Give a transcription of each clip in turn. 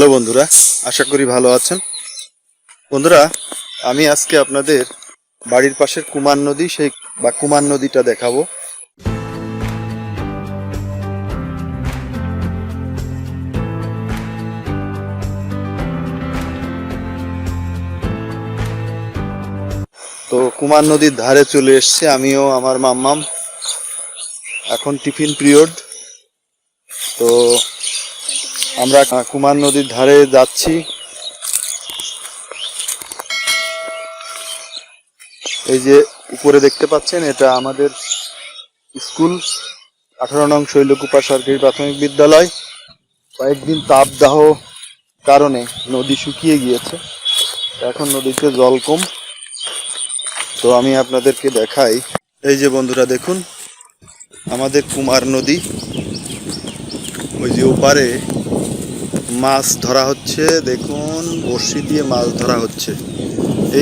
Hello বন্ধুরা, আশা করি ভালো আছেন। বন্ধুরা, আমি আজকে আপনাদের বাড়ির পাশের কুমার নদী, সেই বা কুমার নদীটা দেখাবো। তো কুমার নদীর ধারে চলে এসছে আমিও, আমার মাম্মাম। এখন টিফিন পিরিয়ড। তো আমরা কুমার নদীর ধারে যাচ্ছি। এই যে উপরে দেখতে পাচ্ছেন, এটা আমাদের স্কুল, আঠারো নং শৈলকুপা সরকারি প্রাথমিক বিদ্যালয়। কয়েকদিন তাপদাহ কারণে নদী শুকিয়ে গিয়েছে। এখন নদীতে জল কম। তো আমি আপনাদেরকে দেখাই। এই যে বন্ধুরা, দেখুন, আমাদের কুমার নদী। ওই যে ওপারে মাছ ধরা হচ্ছে, দেখুন, বড়শি দিয়ে মাছ ধরা হচ্ছে।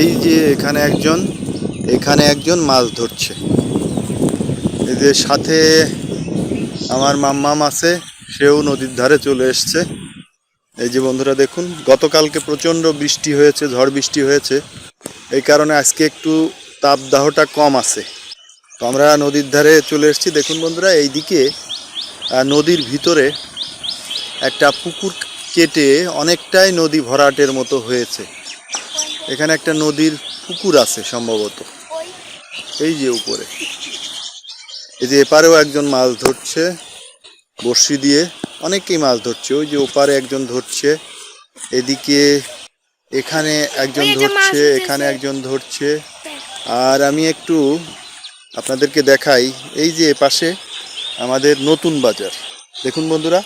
এই যে এখানে একজন এখানে একজন মাছ ধরছে। এই যে সাথে আমার মাম্মাম আছে, সেও নদীর ধারে চলে এসছে। এই যে বন্ধুরা, দেখুন, গতকালকে প্রচণ্ড বৃষ্টি হয়েছে, ঝড় বৃষ্টি হয়েছে। এই কারণে আজকে একটু তাপদাহটা কম আছে। তো আমরা নদীর ধারে চলে এসেছি। দেখুন বন্ধুরা, এইদিকে নদীর ভিতরে একটা পুকুর কেটে অনেকটাই নদী ভরাটের মতো হয়েছে। এখানে একটা নদীর পুকুর আছে সম্ভবত। এই যে উপরে। এই যে এপারেও একজন মাছ ধরছে বড়শি দিয়ে অনেকেই মাছ ধরছে। ওই যে ওপারে একজন ধরছে এদিকে এখানে একজন ধরছে এখানে একজন ধরছে। আর আমি একটু আপনাদেরকে দেখাই এই যে পাশে আমাদের নতুন বাজার। দেখুন বন্ধুরা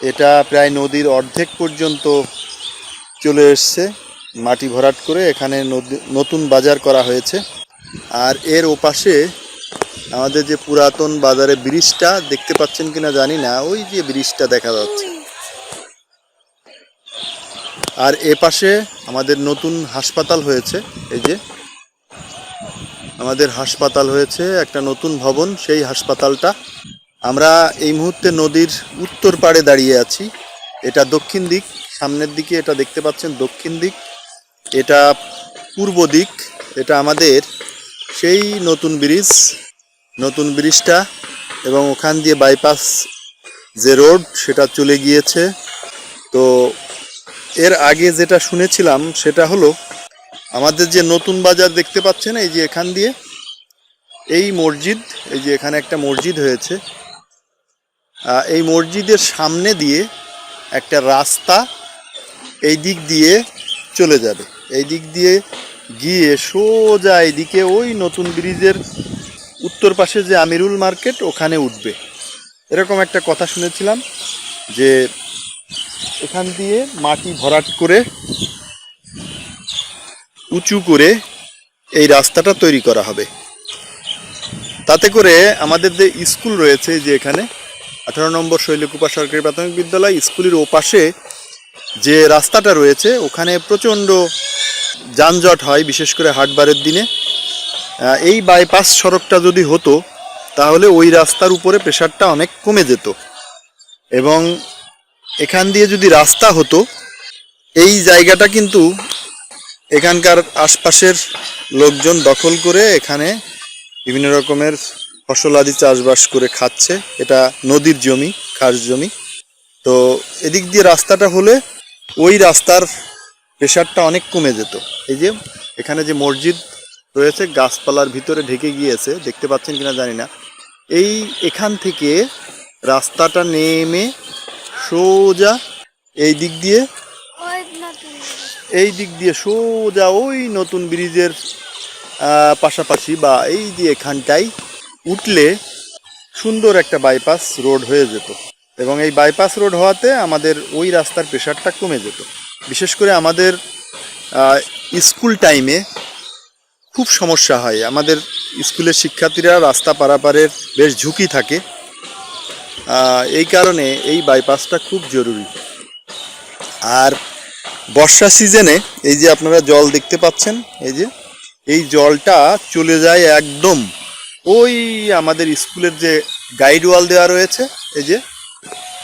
এটা প্রায় নদীর অর্ধেক পর্যন্ত চলে এসছে, মাটি ভরাট করে এখানে নতুন বাজার করা হয়েছে। আর এর ওপাশে আমাদের যে পুরাতন বাজারে ব্রিজটা দেখতে পাচ্ছেন কিনা জানি না, ওই যে ব্রিজটা দেখা যাচ্ছে। আর এ পাশে আমাদের নতুন হাসপাতাল হয়েছে, এই যে। আমাদের হাসপাতাল হয়েছে, একটা নতুন ভবন, সেই হাসপাতালটা। আমরা এই মুহূর্তে নদীর উত্তর পাড়ে দাঁড়িয়ে আছি। এটা দক্ষিণ দিক, সামনের দিকে এটা দেখতে পাচ্ছেন দক্ষিণ দিক। এটা পূর্ব দিক, এটা আমাদের সেই নতুন ব্রিজ, নতুন ব্রিজটা এবং ওখান দিয়ে বাইপাস যে রোড সেটা চলে গিয়েছে। তো এর আগে যেটা শুনেছিলাম, সেটা হলো আমাদের যে নতুন বাজার দেখতে পাচ্ছেন, এই যে এখান দিয়ে, এই মসজিদ, এই যে এখানে একটা মসজিদ হয়েছে। এই মসজিদের সামনে দিয়ে একটা রাস্তা এই দিক দিয়ে চলে যাবে। এই দিক দিয়ে গিয়ে সোজা এইদিকে ওই নতুন ব্রিজের উত্তর পাশে যে আমিরুল মার্কেট, ওখানে উঠবে। এরকম একটা কথা শুনেছিলাম যে এখান দিয়ে মাটি ভরাট করে, উঁচু করে এই রাস্তাটা তৈরি করা হবে। তাতে করে আমাদের যে স্কুল রয়েছে যে এখানে আঠারো নম্বর শৈলকুপা সরকারি প্রাথমিক বিদ্যালয় স্কুলের ওপাশে যে রাস্তাটা রয়েছে, ওখানে প্রচণ্ড যানজট হয়, বিশেষ করে হাটবারের দিনে। এই বাইপাস সড়কটা যদি হতো, তাহলে ওই রাস্তার উপরে প্রেশারটা অনেক কমে যেত। এবং এখান দিয়ে যদি রাস্তা হতো, এই জায়গাটা কিন্তু এখানকার আশপাশের লোকজন দখল করে এখানে বিভিন্ন রকমের ফসল আদি চাষবাস করে খাচ্ছে। এটা নদীর জমি, খাস জমি। তো এদিক দিয়ে রাস্তাটা হলে ওই রাস্তার প্রেশারটা অনেক কমে যেত। এই যে এখানে যে মসজিদ রয়েছে, গাছপালার ভিতরে ঢেকে গিয়েছে, দেখতে পাচ্ছেন কিনা জানি না। এই এখান থেকে রাস্তাটা নেমে সোজা এই দিক দিয়ে, এই দিক দিয়ে সোজা ওই নতুন ব্রিজের পাশাপাশি বা এই যে এখানটায় উঠলে সুন্দর একটা বাইপাস রোড হয়ে যেত। এবং এই বাইপাস রোড হওয়াতে আমাদের ওই রাস্তার প্রেশারটা কমে যেত। বিশেষ করে আমাদের স্কুল টাইমে খুব সমস্যা হয়। আমাদের স্কুলের শিক্ষার্থীরা রাস্তা পারাপারের বেশ ঝুঁকি থাকে। এই কারণে এই বাইপাসটা খুব জরুরি। আর বর্ষা সিজনে এই যে আপনারা জল দেখতে পাচ্ছেন, এই যে, এই জলটা চলে যায় একদম ওই আমাদের স্কুলের যে গাইড ওয়াল দেওয়া রয়েছে এই যে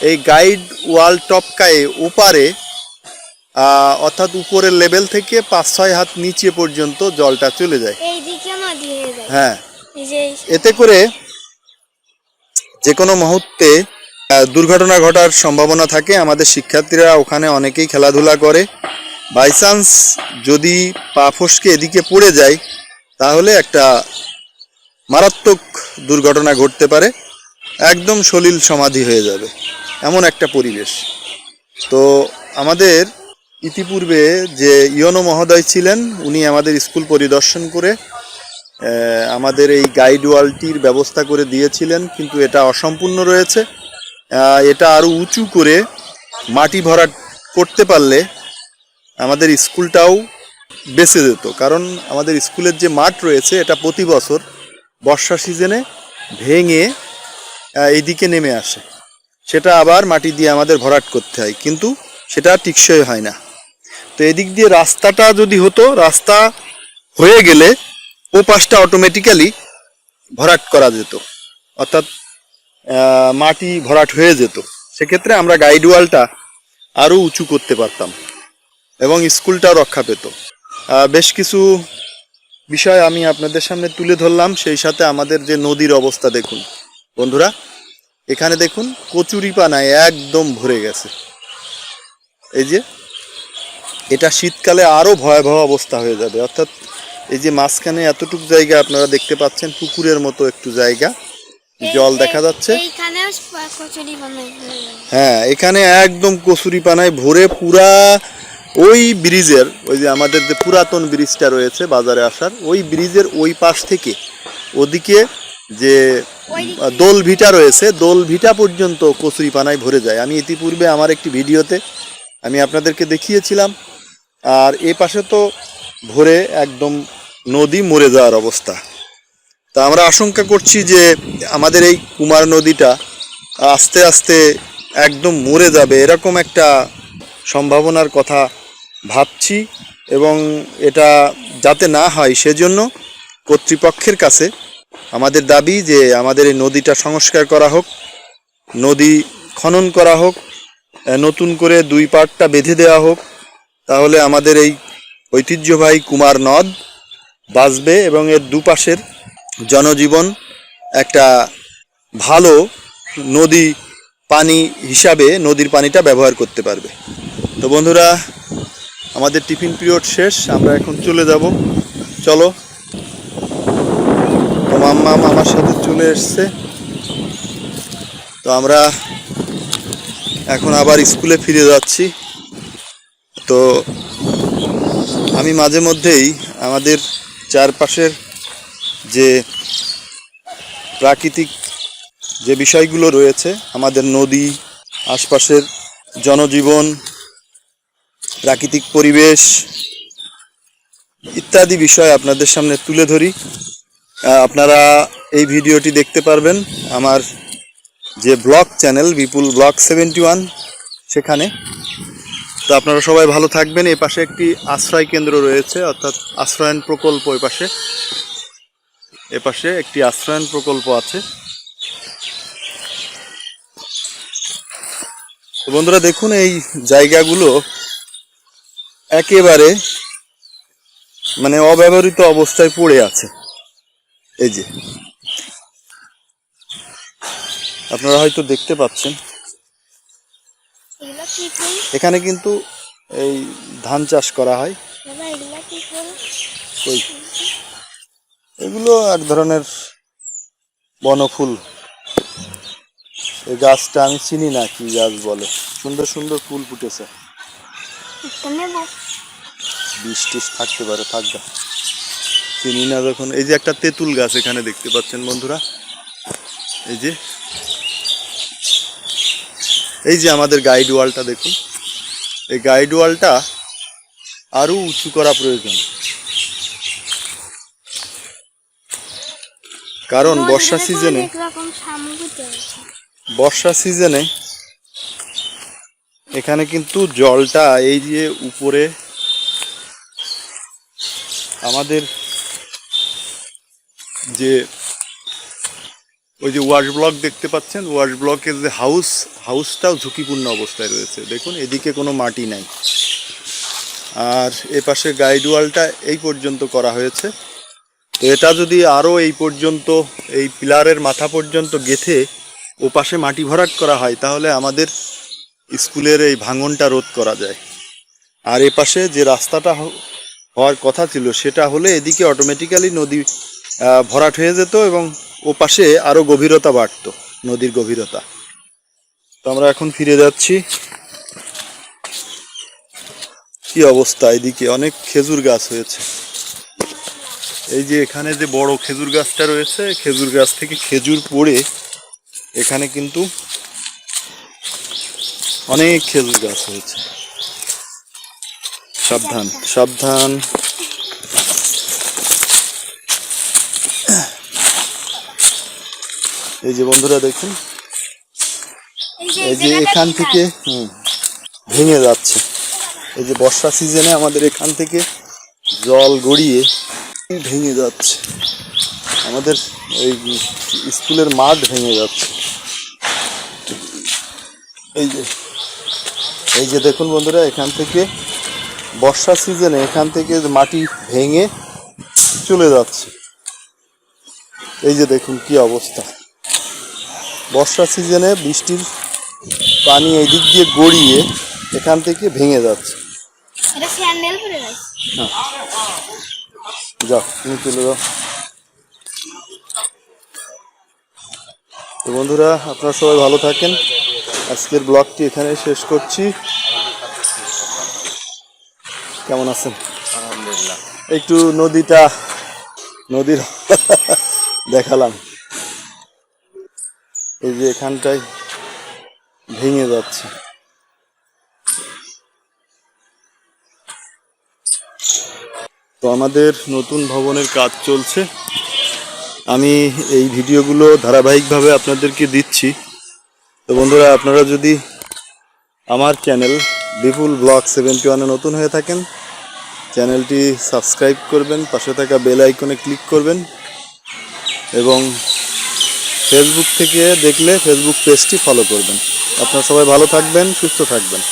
এই গাইড ওয়াল টপকায়ে ওপারে অর্থাৎ উপরের লেভেল থেকে পাঁচ ছয় হাত নিচে পর্যন্ত জলটা চলে যায়। হয়ে হ্যাঁ। এতে করে যে কোনো মুহূর্তে দুর্ঘটনা ঘটার সম্ভাবনা থাকে। আমাদের শিক্ষার্থীরা ওখানে অনেকেই খেলাধুলা করে। বাই চান্স যদি পা ফসকে এদিকে পড়ে যায় তাহলে একটা মারাত্মক দুর্ঘটনা ঘটতে পারে, একদম সলিল সমাধি হয়ে যাবে, এমন একটা পরিবেশ। তো আমাদের ইতিপূর্বে যে ইয়নো মহোদয় ছিলেন, উনি আমাদের স্কুল পরিদর্শন করে আমাদের এই গাইড ওয়ালটির ব্যবস্থা করে দিয়েছিলেন, কিন্তু এটা অসম্পূর্ণ রয়েছে। এটা আরও উঁচু করে মাটি ভরাট করতে পারলে আমাদের স্কুলটাও বেঁচে যেত, কারণ আমাদের স্কুলের যে মাঠ রয়েছে, এটা প্রতি বছর বর্ষা সিজনে ভেঙে এইদিকে নেমে আসে। সেটা আবার মাটি দিয়ে আমাদের ভরাট করতে হয়, কিন্তু সেটা টিকসই হয় না। তো এদিক দিয়ে রাস্তাটা যদি হতো, রাস্তা হয়ে গেলে ও পাশটা অটোমেটিক্যালি ভরাট করা যেত। অর্থাৎ মাটি ভরাট হয়ে যেত। সেক্ষেত্রে আমরা গাইড ওয়ালটা আরও উঁচু করতে পারতাম এবং স্কুলটাও রক্ষা পেত। বেশ কিছু বিষয় আমি আপনাদের সামনে তুলে ধরলাম সেই সাথে আমাদের যে নদীর অবস্থা দেখুন। বন্ধুরা এখানে দেখুন কচুরি পানায় একদম ভরে গেছে। এই যে এটা শীতকালে আরও ভয়াবহ অবস্থা হয়ে যাবে। অর্থাৎ এই যে মাঝখানে এতটুকু জায়গা আপনারা দেখতে পাচ্ছেন পুকুরের মতো একটু জায়গা। জল দেখা যাচ্ছে। হ্যাঁ এখানে একদম কচুরি পানায় ভরে পুরা ওই ব্রিজের ওই যে আমাদের যে পুরাতন ব্রিজটা রয়েছে বাজারে আসার ওই ব্রিজের ওই পাশ থেকে ওদিকে যে। দোল ভিটা রয়েছে দোল ভিটা পর্যন্ত কচুরি পানায় ভরে যায় আমি ইতিপূর্বে আমার একটি ভিডিওতে আমি আপনাদেরকে দেখিয়েছিলাম আর এ পাশে তো ভরে একদম নদী মরে যাওয়ার অবস্থা তা আমরা আশঙ্কা করছি যে আমাদের এই কুমার নদীটা আস্তে আস্তে একদম মরে যাবে এরকম একটা সম্ভাবনার কথা ভাবছি এবং এটা যাতে না হয় সেজন্য কর্তৃপক্ষের কাছে আমাদের দাবি যে আমাদের এই নদীটা সংস্কার করা হোক, নদী খনন করা হোক নতুন করে দুই পাটটা বেঁধে দেওয়া হোক, তাহলে আমাদের এই ঐতিহ্যবাহী কুমার নদ বাঁচবে এবং এর দুপাশের জনজীবন একটা ভালো নদী পানি হিসাবে, নদীর পানিটা ব্যবহার করতে পারবে। তো বন্ধুরা আমাদের টিফিন পিরিয়ড শেষ, আমরা এখন চলে যাব। চলো। তো মাম্মাম আমার সাথে চলে এসছে। তো আমরা এখন আবার স্কুলে ফিরে যাচ্ছি। তো আমি মাঝে মধ্যেই আমাদের চারপাশের যে প্রাকৃতিক যে বিষয়গুলো রয়েছে, আমাদের নদী, আশপাশের জনজীবন প্রাকৃতিক পরিবেশ ইত্যাদি বিষয় আপনাদের সামনে তুলে ধরি। আপনারা এই ভিডিওটি দেখতে পারবেন আমার যে blog channel, Bipul blog seventy one, সেখানে। তো আপনারা সবাই ভালো থাকবেন। এ পাশে একটি আশ্রয় কেন্দ্র রয়েছে, অর্থাৎ আশ্রয়ন প্রকল্প এ পাশে। এ পাশে একটি আশ্রয়ন প্রকল্প আছে। বন্ধুরা, দেখুন এই জায়গাগুলো একেবারে মানে অব্যবহৃত অবস্থায় পড়ে আছে। এই যে। আপনারা হয়তো দেখতে পাচ্ছেন। এখানে কিন্তু এই ধান চাষ করা হয়। এগুলো এক ধরনের বনফুল। এই গাছটা আমি চিনি না কি গাছ বলে। সুন্দর সুন্দর ফুল ফুটেছে। বিষ টিস থাকতে পারে থাকবে চিনি না যখন এই যে একটা তেঁতুল গাছ এখানে দেখতে পাচ্ছেন বন্ধুরা এই যে এই যে আমাদের গাইড ওয়ালটা দেখুন। এই গাইড ওয়ালটা আরও উঁচু করা প্রয়োজন। কারণ বর্ষা সিজনে বর্ষা সিজনে এখানে কিন্তু জলটা এই যে উপরে আমাদের যে ওই যে ওয়াশ ব্লক দেখতে পাচ্ছেন, ওয়াশ ব্লকের যে হাউস, হাউসটাও ঝুঁকিপূর্ণ অবস্থায় রয়েছে। দেখুন, এদিকে কোনো মাটি নাই। আর এ পাশে গাইড ওয়ালটা এই পর্যন্ত করা হয়েছে। তো এটা যদি আরও এই পর্যন্ত, এই পিলারের মাথা পর্যন্ত গেথে ও পাশে মাটি ভরাট করা হয়, তাহলে আমাদের স্কুলের এই ভাঙনটা রোধ করা যায়। আর এ পাশে যে রাস্তাটা হওয়ার কথা ছিল, সেটা হলে এদিকে অটোমেটিক্যালি নদী ভরাট হয়ে যেত এবং ও পাশে আরও গভীরতা বাড়তো, নদীর গভীরতা। তো আমরা এখন ফিরে যাচ্ছি। কি অবস্থা এদিকে? অনেক খেজুর গাছ হয়েছে। এই যে এখানে যে বড় খেজুর গাছটা রয়েছে, খেজুর গাছ থেকে খেজুর পড়ে এখানে কিন্তু অনেক খেজুর গাছ হয়েছে। সাবধান সাবধান। এই যে বন্ধুরা দেখুন এই যে এখান থেকে ভেঙে যাচ্ছে। এই যে বর্ষা সিজনে আমাদের এখান থেকে জল গড়িয়ে ভেঙে যাচ্ছে। আমাদের এই স্কুলের মাঠ ভেঙে যাচ্ছে। এই যে এই যে দেখুন বন্ধুরা এখান থেকে বর্ষা সিজনে এখান থেকে মাটি ভেঙে চলে যাচ্ছে। এই যে দেখুন কি অবস্থা। বর্ষা সিজনে বৃষ্টির পানি এই দিক দিয়ে গড়িয়ে এখান থেকে ভেঙে যাচ্ছে। যাও তুমি চলে যাও তো বন্ধুরা আপনারা সবাই ভালো থাকেন। আজকের ব্লগটি এখানে শেষ করছি। কেমন আছেন? আলহামদুলিল্লাহ। একটু নদীটা নদীর দেখালাম। এই যে এখানটায় ভেঙে যাচ্ছে। তো আমাদের নতুন ভবনের কাজ চলছে। আমি এই ভিডিওগুলো ধারাবাহিকভাবে আপনাদেরকে দিচ্ছি। তো বন্ধুরা আপনারা যদি আমার চ্যানেল বিপুল ব্লগ সেভেন্টি ওয়ানে নতুন হয়ে থাকেন চ্যানেলটি সাবস্ক্রাইব করবেন, পাশে থাকা বেল আইকনে ক্লিক করবেন এবং ফেসবুক থেকে দেখলে ফেসবুক পেজটি ফলো করবেন। আপনারা সবাই ভালো থাকবেন, সুস্থ থাকবেন।